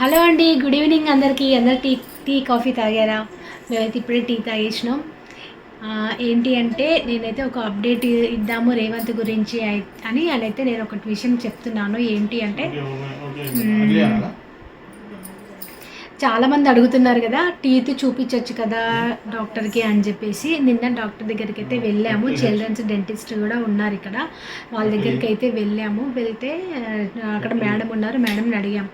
Hello అండి good evening అందరికీ. అందరు టీ టీ కాఫీ తాగారా? మేమైతే ఇప్పుడే టీ తాగేసినాం. ఏంటి అంటే నేనైతే ఒక అప్డేట్ ఇద్దాము రేవంత్ గురించి అని అయితే నేను ఒక విషయం చెప్తున్నాను. ఏంటి అంటే మ్మ్. చాలా మంది అడుగుతున్నారు కదా టీత్ చూపించవచ్చు కదా డాక్టర్కి అని చెప్పేసి. నిన్న డాక్టర్ దగ్గరికి అయితే వెళ్ళాము చిల్డ్రన్స్ డెంటిస్ట్ కూడా ఉన్నారు ఇక్కడ. వాళ్ళ దగ్గరికి అయితే వెళ్ళాము. వెళ్తే అక్కడ మేడం ఉన్నారు. మేడంని అడిగాం.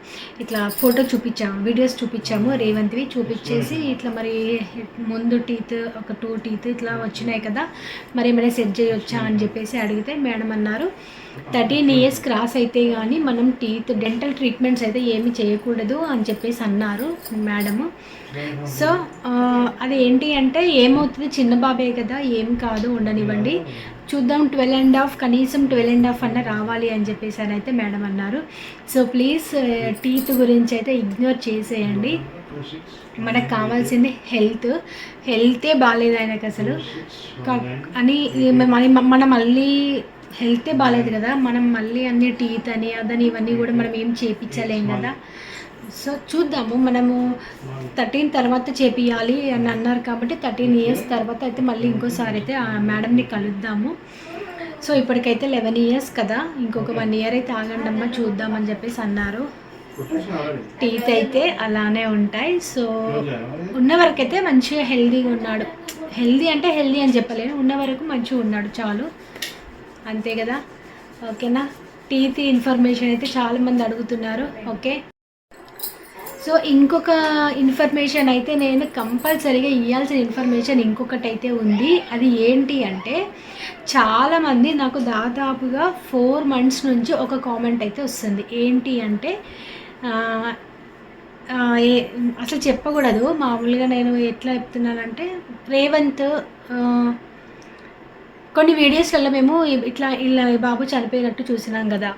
ఇట్లా ఫోటో చూపించాము వీడియోస్ చూపించాము రేవంత్వి చూపించేసి ఇట్లా మరి ముందు టీత్ ఒక టూ టీత్ ఇట్లా వచ్చినాయి కదా మరి ఏమైనా సెట్ చేయొచ్చా అని చెప్పేసి అడిగితే మేడం అన్నారు. థర్టీన్ ఇయర్స్ క్రాస్ అయితే కానీ మనం టీత్ డెంటల్ ట్రీట్మెంట్స్ అయితే ఏమి చేయకూడదు అని చెప్పేసి అన్నారు. మేడము సో అది ఏంటి అంటే ఏమవుతుంది? చిన్న బాబే కదా ఏం కాదు ఉండనివ్వండి. చూద్దాం ట్వెల్వ్ అండ్ హాఫ్ కనీసం ట్వెల్వ్ అండ్ హాఫ్ అన్న రావాలి అని చెప్పేసి అని అయితే మేడం అన్నారు. సో ప్లీజ్ టీత్ గురించి అయితే ఇగ్నోర్ చేసేయండి. మనకు కావాల్సింది హెల్త్. హెల్తే బాగాలేదు ఆయనకు అసలు. అని మనం మళ్ళీ హెల్తే బాగాలేదు కదా. మనం మళ్ళీ అన్ని టీత్ అని అదని ఇవన్నీ కూడా మనం ఏం చేయించలేం కదా. సో చూద్దాము మనము థర్టీన్ తర్వాత చేపియాలి అని అన్నారు కాబట్టి థర్టీన్ ఇయర్స్ తర్వాత అయితే మళ్ళీ ఇంకోసారి అయితే ఆ మేడంని కలుద్దాము. సో ఇప్పటికైతే లెవెన్ ఇయర్స్ కదా ఇంకొక వన్ ఇయర్ అయితే ఆగండమ్మా చూద్దామని చెప్పేసి అన్నారు. టీత్ అయితే అలానే ఉంటాయి. సో ఉన్న వరకు అయితే మంచిగా హెల్దీగా ఉన్నాడు. హెల్దీ అంటే హెల్దీ అని చెప్పలేను ఉన్న వరకు మంచిగా ఉన్నాడు చాలు. అంతే కదా? ఓకేనా? టీత్ ఇన్ఫర్మేషన్ అయితే చాలామంది అడుగుతున్నారు. ఓకే? సో ఇంకొక ఇన్ఫర్మేషన్ అయితే నేను కంపల్సరీగా ఇవ్వాల్సిన ఇన్ఫర్మేషన్ ఇంకొకటి అయితే ఉంది. అది ఏంటి అంటే చాలామంది నాకు దాదాపుగా ఫోర్ మంత్స్ నుంచి ఒక కామెంట్ అయితే వస్తుంది. ఏంటి అంటే ఏ- అసలు చెప్పకూడదు. మామూలుగా నేను ఎట్లా చెప్తున్నానంటే రేవంత్ కొన్ని వీడియోస్లలో మేము ఇట్లా ఇలా ఈ బాబు చనిపోయినట్టు చూసినాం కదా.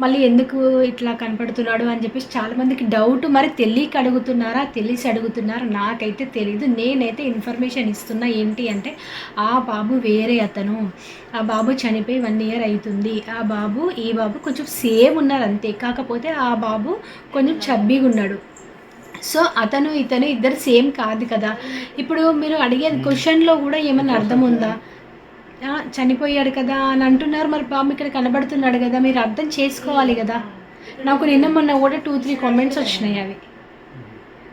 మళ్ళీ ఎందుకు ఇట్లా కనపడుతున్నాడు అని చెప్పేసి చాలామందికి డౌట్ మరి తెలియక అడుగుతున్నారా తెలిసి అడుగుతున్నారా నాకైతే తెలియదు నేనైతే ఇన్ఫర్మేషన్ ఇస్తున్నా ఏంటి అంటే ఆ బాబు వేరే అతను. ఆ బాబు చనిపోయి వన్ ఇయర్ అవుతుంది ఆ బాబు ఈ బాబు కొంచెం సేమ్ ఉన్నారు అంతే. కాకపోతే ఆ బాబు కొంచెం చబ్బీగా ఉన్నాడు. సో అతను ఇతను ఇద్దరు సేమ్ కాదు కదా. ఇప్పుడు మీరు అడిగే క్వశ్చన్లో కూడా ఏమైనా అర్థం ఉందా? చనిపోయాడు కదా అని అంటున్నారు. మరి బాబు ఇక్కడ కనబడుతున్నాడు కదా మీరు అర్థం చేసుకోవాలి కదా. నాకు నిన్న మొన్న కూడా టూ త్రీ కామెంట్స్ వచ్చినాయి అవి.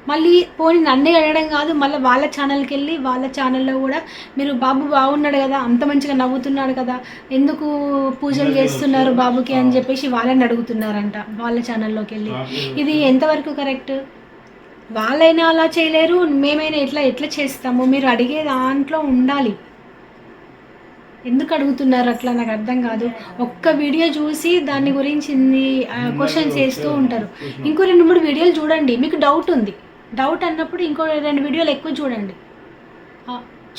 మళ్ళీ పోనీ నన్నే అడగడం కాదు మళ్ళీ వాళ్ళ ఛానల్కి వెళ్ళి వాళ్ళ ఛానల్లో కూడా మీరు బాబు బాగున్నాడు కదా అంత మంచిగా నవ్వుతున్నాడు కదా ఎందుకు పూజలు చేస్తున్నారు బాబుకి అని చెప్పేసి వాళ్ళని అడుగుతున్నారంట వాళ్ళ ఛానల్లోకి వెళ్ళి. ఇది ఎంతవరకు కరెక్ట్ వాళ్ళైనా అలా చేయలేరు మేమైనా ఎట్లా ఎట్లా చేస్తాము? మీరు అడిగే దాంట్లో ఉండాలి. ఎందుకు అడుగుతున్నారు అట్లా నాకు అర్థం కాదు. ఒక్క వీడియో చూసి దాని గురించి క్వశ్చన్స్ వేస్తూ ఉంటారు. ఇంకో రెండు మూడు వీడియోలు చూడండి మీకు డౌట్ ఉంది. డౌట్ అన్నప్పుడు ఇంకో రెండు వీడియోలు ఎక్కువ చూడండి.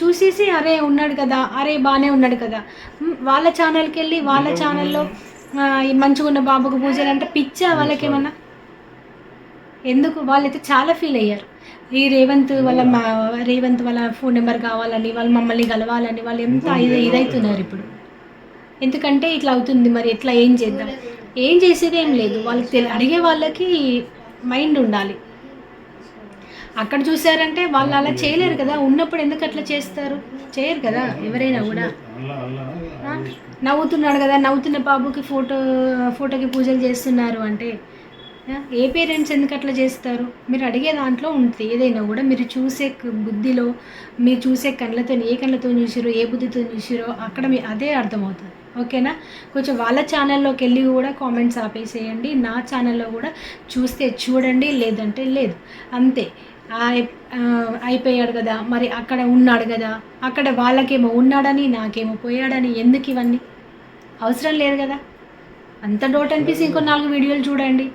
చూసేసి అరే ఉన్నాడు కదా అరే బాగానే ఉన్నాడు కదా. వాళ్ళ ఛానల్కి వెళ్ళి వాళ్ళ ఛానల్లో మంచిగా ఉన్న బాబుకు పూజలు అంటే పిచ్చా వాళ్ళకేమన్నా ఎందుకు వాళ్ళైతే చాలా ఫీల్ అయ్యారు. ఈ రేవంత్ వాళ్ళ మా రేవంత్ వాళ్ళ ఫోన్ నెంబర్ కావాలని వాళ్ళు మమ్మల్ని కలవాలని వాళ్ళు ఎంత ఇది ఇదవుతున్నారు ఇప్పుడు. ఎందుకంటే ఇట్లా అవుతుంది మరి ఎట్లా ఏం చేద్దాం? ఏం చేసేది ఏం లేదు. వాళ్ళకి తెలి అడిగే వాళ్ళకి మైండ్ ఉండాలి. అక్కడ చూసారంటే వాళ్ళు అలా చేయలేరు కదా. ఉన్నప్పుడు ఎందుకు అట్లా చేస్తారు? చేయరు కదా ఎవరైనా కూడా? నవ్వుతున్నాడు కదా నవ్వుతున్న బాబుకి ఫోటో ఫోటోకి పూజలు చేస్తున్నారు అంటే? ఏ పేరెంట్స్ ఎందుకు అట్లా చేస్తారు? మీరు అడిగే దాంట్లో ఉంటుంది ఏదైనా కూడా మీరు చూసే బుద్ధిలో మీరు చూసే కళ్ళతో ఏ కళ్ళతో చూసిరో ఏ బుద్ధితో చూసిరో అక్కడ మీ అదే అర్థమవుతుంది. ఓకేనా? కొంచెం వాళ్ళ ఛానల్లోకి వెళ్ళి కూడా కామెంట్స్ ఆపేసేయండి. నా ఛానల్లో కూడా చూస్తే చూడండి లేదంటే లేదు. అంతే. ఆ, అయిపోయాడు కదా. మరి అక్కడ ఉన్నాడు కదా. అక్కడ వాళ్ళకేమో ఉన్నాడని నాకేమో పోయాడని ఎందుకు ఇవన్నీ? అవసరం లేదు కదా. అంత డౌట్ అనిపిస్తే ఇంకో నాలుగు వీడియోలు చూడండి.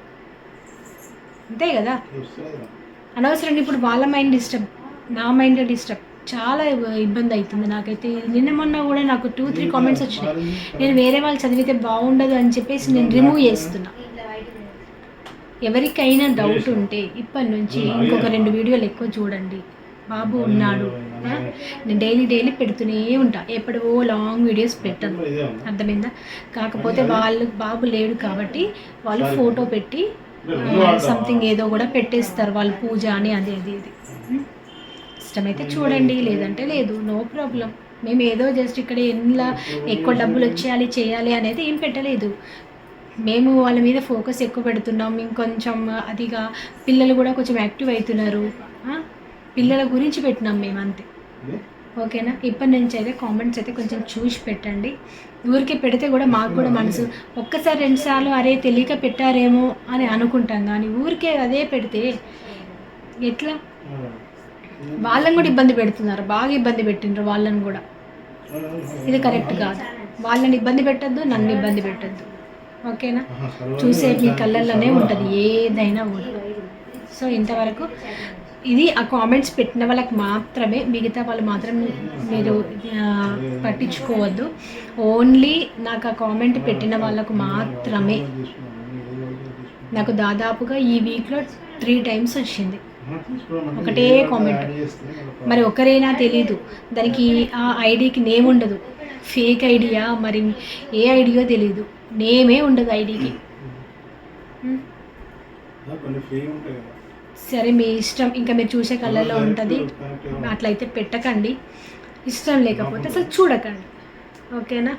అంతే కదా? అనవసరంగా ఇప్పుడు వాళ్ళ మైండ్ డిస్టర్బ్ నా మైండ్ డిస్టర్బ్ చాలా ఇబ- ఇబ్బంది అవుతుంది నాకైతే. నిన్న మొన్న కూడా నాకు టూ త్రీ కామెంట్స్ వచ్చినాయి. నేను వేరే వాళ్ళు చదివితే బాగుండదు అని చెప్పేసి నేను రిమూవ్ చేస్తున్నా. ఎవరికైనా డౌట్ ఉంటే ఇప్పటి నుంచి ఇంకొక రెండు వీడియోలు ఎక్కువ చూడండి. బాబు ఉన్నాడు? నేను డైలీ డైలీ పెడుతూనే ఉంటా. ఎప్పుడో లాంగ్ వీడియోస్ పెట్టను. అర్థమైందా? కాకపోతే వాళ్ళు బాబు లేడు కాబట్టి వాళ్ళు ఫోటో పెట్టి సంథింగ్ ఏదో కూడా పెట్టేస్తారు వాళ్ళు పూజ అని అది అది ఇది. ఉం? ఇష్టమైతే చూడండి లేదంటే లేదు నో ప్రాబ్లం మేము ఏదో జస్ట్ ఇక్కడ ఎన్లా ఎక్కువ డబ్బులు వచ్చేయాలి చేయాలి అనేది ఏం పెట్టలేదు. మేము వాళ్ళ మీద ఫోకస్ ఎక్కువ పెడుతున్నాం ఇంకొంచెం అదిగా పిల్లలు కూడా కొంచెం యాక్టివ్ అవుతున్నారు. ఆ? పిల్లల గురించి పెట్టినాం మేము అంతే ఓకేనా? ఇప్పటి నుంచి అయితే కామెంట్స్ అయితే కొంచెం చూసి పెట్టండి. ఊరికే పెడితే కూడా మాకు కూడా మనసు. ఒక్కసారి రెండుసార్లు అరే తెలియక పెట్టారేమో అని అనుకుంటాం కానీ ఊరికే అదే పెడితే ఎట్లా? వాళ్ళని కూడా ఇబ్బంది పెడుతున్నారు. బాగా ఇబ్బంది పెట్టిండ్రు వాళ్ళని కూడా. ఇది కరెక్ట్ కాదు. వాళ్ళని ఇబ్బంది పెట్టద్దు నన్ను ఇబ్బంది పెట్టద్దు. ఓకేనా? చూసే మీ కళ్ళల్లోనే ఉంటుంది. ఏదైనా కూడా. సో ఇంతవరకు ఇది ఆ కామెంట్స్ పెట్టిన వాళ్ళకి మాత్రమే మిగతా వాళ్ళు మాత్రం మీరు పట్టించుకోవద్దు. ఓన్లీ నాకు ఆ కామెంట్ పెట్టిన వాళ్ళకు మాత్రమే. నాకు దాదాపుగా ఈ వీక్లో త్రీ టైమ్స్ వచ్చింది. ఒకటే కామెంట్ మరి ఒకరేనా తెలీదు. దానికి ఆ ఐడికి నేమ్ ఉండదు. ఫేక్ ఐడియా మరి ఏ ఐడియో తెలీదు. నేమే ఉండదు ఐడికి సరే మీ ఇష్టం. ఇంకా మీరు చూసే కళ్ళల్లో ఉంటుంది. అట్లయితే పెట్టకండి. ఇష్టం లేకపోతే అసలు చూడకండి. ఓకేనా?